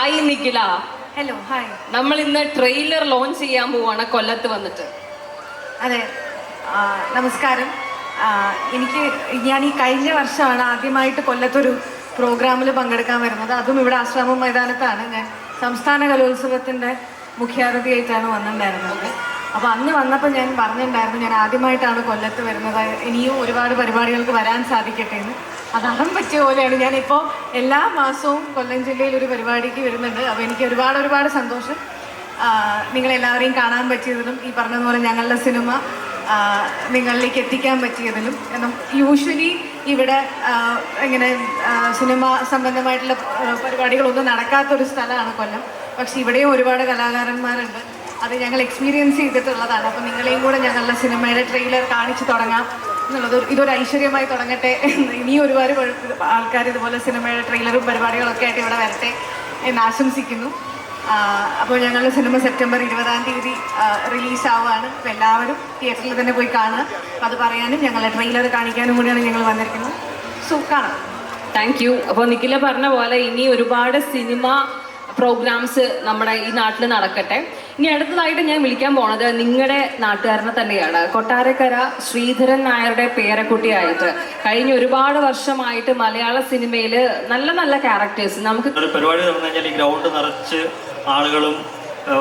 Hi Nikhila hello hi നമ്മൾ ഇന്ന് trailer launch ചെയ്യാൻ പോവാണ് കൊല്ലത്ത് വന്നിട്ട്. അതെ. നമസ്കാരം. എനിക്ക് ഞാൻ ഈ കഴിഞ്ഞ വർഷമാണ് ആദ്യമായിട്ട് കൊല്ലത്തൊരു പ്രോഗ്രാമിൽ പങ്കെടുക്കാൻ വരുന്നത്. അതും ഇവിടെ ആശ്രമം മൈതാനത്താണ്. ഞാൻ സംസ്ഥാന കലോത്സവത്തിന്റെ മുഖ്യാതിഥിയായിട്ടാണ് വന്നിട്ടുണ്ടായിരുന്നത്. അപ്പോൾ അന്ന് വന്നപ്പോൾ ഞാൻ പറഞ്ഞിട്ടുണ്ടായിരുന്നു ഞാൻ ആദ്യമായിട്ടാണ് കൊല്ലത്ത് വരുന്നത്. ഇനിയും ഒരുപാട് പരിപാടികൾക്ക് വരാൻ സാധിക്കട്ടെ എന്ന്. അത് പറ്റിയ പോലെയാണ്. ഞാനിപ്പോൾ എല്ലാ മാസവും കൊല്ലം ജില്ലയിൽ ഒരു പരിപാടിക്ക് വരുന്നുണ്ട്. അപ്പോൾ എനിക്ക് ഒരുപാട് ഒരുപാട് സന്തോഷം. നിങ്ങളെല്ലാവരെയും കാണാൻ പറ്റിയതിലും ഈ പറഞ്ഞതുപോലെ ഞങ്ങളുടെ സിനിമ നിങ്ങളിലേക്ക് എത്തിക്കാൻ പറ്റിയതിലും. യൂഷ്വലി ഇവിടെ ഇങ്ങനെ സിനിമ സംബന്ധമായിട്ടുള്ള പരിപാടികളൊന്നും നടക്കാത്തൊരു സ്ഥലമാണ് കൊല്ലം. പക്ഷെ ഇവിടെയും ഒരുപാട് കലാകാരന്മാരുണ്ട്. അത് ഞങ്ങൾ എക്സ്പീരിയൻസ് ചെയ്തിട്ടുള്ളതാണ്. അപ്പോൾ നിങ്ങളെയും കൂടെ ഞങ്ങളുടെ സിനിമയുടെ ട്രെയിലർ കാണിച്ചു തുടങ്ങാം. എന്നുള്ളത് ഇതൊരു ഐശ്വര്യമായി തുടങ്ങട്ടെ ഇനി ഒരുപാട് ആൾക്കാർ ഇതുപോലെ സിനിമയുടെ ട്രെയിലറും പരിപാടികളൊക്കെ ആയിട്ട് ഇവിടെ വരട്ടെ എന്ന് ആശംസിക്കുന്നു. അപ്പോൾ ഞങ്ങളുടെ സിനിമ സെപ്റ്റംബർ ഇരുപതാം തീയതി റിലീസ് ആവുകയാണ് എല്ലാവരും തിയേറ്ററിൽ തന്നെ പോയി കാണുക. അത് പറയാനും ഞങ്ങളെ ട്രെയിലർ കാണിക്കാനും കൂടിയാണ് ഞങ്ങൾ വന്നിരിക്കുന്നത്. സോ താങ്ക് യു അപ്പോൾ നിഖില പറഞ്ഞ പോലെ ഇനി ഒരുപാട് സിനിമ പ്രോഗ്രാംസ് നമ്മുടെ ഈ നാട്ടിൽ നടക്കട്ടെ. ഇനി അടുത്തതായിട്ട് ഞാൻ വിളിക്കാൻ പോണത് നിങ്ങളുടെ നാട്ടുകാരനെ തന്നെയാണ്. കൊട്ടാരക്കര ശ്രീധരൻ നായരുടെ പേരക്കുട്ടിയായിട്ട് കഴിഞ്ഞ ഒരുപാട് വർഷമായിട്ട് മലയാള സിനിമയിൽ നല്ല നല്ല ക്യാരക്ടേഴ്സ് നമുക്ക് ഒരു പരിപാടി നടന്നു കഴിഞ്ഞാൽ ഈ ഗ്രൗണ്ട് നിറച്ച് ആളുകളും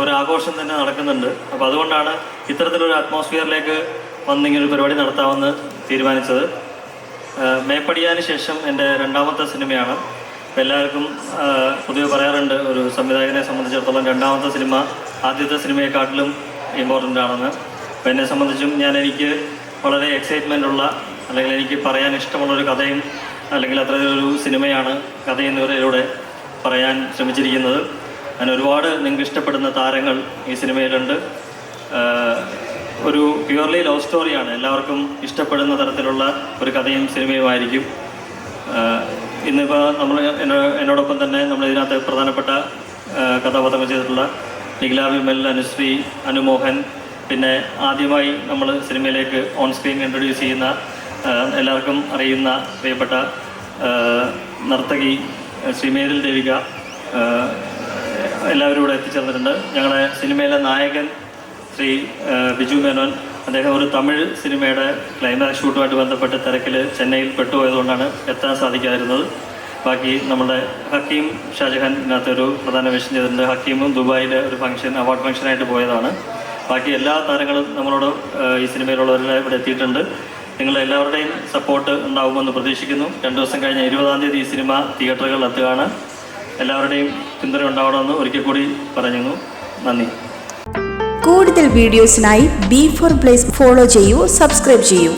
ഒരു ആഘോഷം തന്നെ നടക്കുന്നുണ്ട്. അപ്പോൾ അതുകൊണ്ടാണ് ഇത്തരത്തിലൊരു അറ്റ്മോസ്ഫിയറിലേക്ക് വന്ന് ഇങ്ങനെ ഒരു പരിപാടി നടത്താമെന്ന് തീരുമാനിച്ചത്. മേപ്പടിയാന് ശേഷം എന്റെ രണ്ടാമത്തെ സിനിമയാണ്. എല്ലാവർക്കും പൊതുവെ പറയാറുണ്ട് ഒരു സംവിധായകനെ സംബന്ധിച്ചിടത്തോളം രണ്ടാമത്തെ സിനിമ ആദ്യത്തെ സിനിമയെക്കാട്ടിലും ഇമ്പോർട്ടന്റ് ആണെന്ന്. അപ്പോൾ എന്നെ സംബന്ധിച്ചും ഞാൻ എനിക്ക് വളരെ എക്സൈറ്റ്മെന്റ് ഉള്ള അല്ലെങ്കിൽ എനിക്ക് പറയാൻ ഇഷ്ടമുള്ളൊരു കഥയും അല്ലെങ്കിൽ അത്രയൊരു സിനിമയാണ് കഥ എന്നിവരിലൂടെ പറയാൻ ശ്രമിച്ചിരിക്കുന്നത്. ഞാൻ ഒരുപാട് നിങ്ങൾക്ക് ഇഷ്ടപ്പെടുന്ന താരങ്ങൾ ഈ സിനിമയിലുണ്ട്. ഒരു പ്യുവർലി ലവ് സ്റ്റോറിയാണ് എല്ലാവർക്കും ഇഷ്ടപ്പെടുന്ന തരത്തിലുള്ള ഒരു കഥയും സിനിമയുമായിരിക്കും. ഇന്നിപ്പോൾ നമ്മൾ എന്നോ- എന്നോടൊപ്പം തന്നെ നമ്മൾ ഇതിനകത്ത് പ്രധാനപ്പെട്ട കഥാപാത്രങ്ങൾ ചെയ്തിട്ടുള്ള നിഖില വിമൽ അനുശ്രീ അനുമോഹൻ. പിന്നെ ആദ്യമായി നമ്മൾ സിനിമയിലേക്ക് ഓൺ സ്ക്രീൻ ഇൻട്രൊഡ്യൂസ് ചെയ്യുന്ന എല്ലാവർക്കും അറിയുന്ന പ്രിയപ്പെട്ട നർത്തകി ശ്രീമേരിൽ ദേവിക എല്ലാവരും ഇവിടെ എത്തിച്ചേർന്നിട്ടുണ്ട്. ഞങ്ങളുടെ സിനിമയിലെ നായകൻ ശ്രീ ബിജു മേനോൻ. അദ്ദേഹം ഒരു തമിഴ് സിനിമയുടെ ക്ലൈമാക്സ് ഷൂട്ടുമായിട്ട് ബന്ധപ്പെട്ട് തിരക്കിൽ ചെന്നൈയിൽ പെട്ടുപോയതുകൊണ്ടാണ് എത്താൻ സാധിക്കാതിരുന്നത്. ബാക്കി നമ്മുടെ ഹക്കീം ഷാജഹാൻ ഇതിനകത്തൊരു പ്രധാന വേഷം ചെയ്തിട്ടുണ്ട്. ഹക്കീമും ദുബായിലെ ഒരു ഫംഗ്ഷൻ അവാർഡ് ഫംഗ്ഷനായിട്ട് പോയതാണ്. ബാക്കി എല്ലാ താരങ്ങളും നമ്മളോട് ഈ സിനിമയിലുള്ളവരെല്ലാം ഇവിടെ എത്തിയിട്ടുണ്ട്. നിങ്ങൾ എല്ലാവരുടെയും സപ്പോർട്ട് ഉണ്ടാവുമെന്ന് പ്രതീക്ഷിക്കുന്നു. രണ്ട് ദിവസം കഴിഞ്ഞ ഇരുപതാം തീയതി ഈ സിനിമ തിയേറ്ററുകളിൽ എത്തുകയാണ്. എല്ലാവരുടെയും പിന്തുണ ഉണ്ടാവണമെന്ന് ഒരിക്കൽ കൂടി പറയുന്നു നന്ദി. കൂടുതൽ വീഡിയോസിനായി ബി ഫോർ പ്ലേസ് ഫോളോ ചെയ്യൂ സബ്സ്ക്രൈബ് ചെയ്യൂ.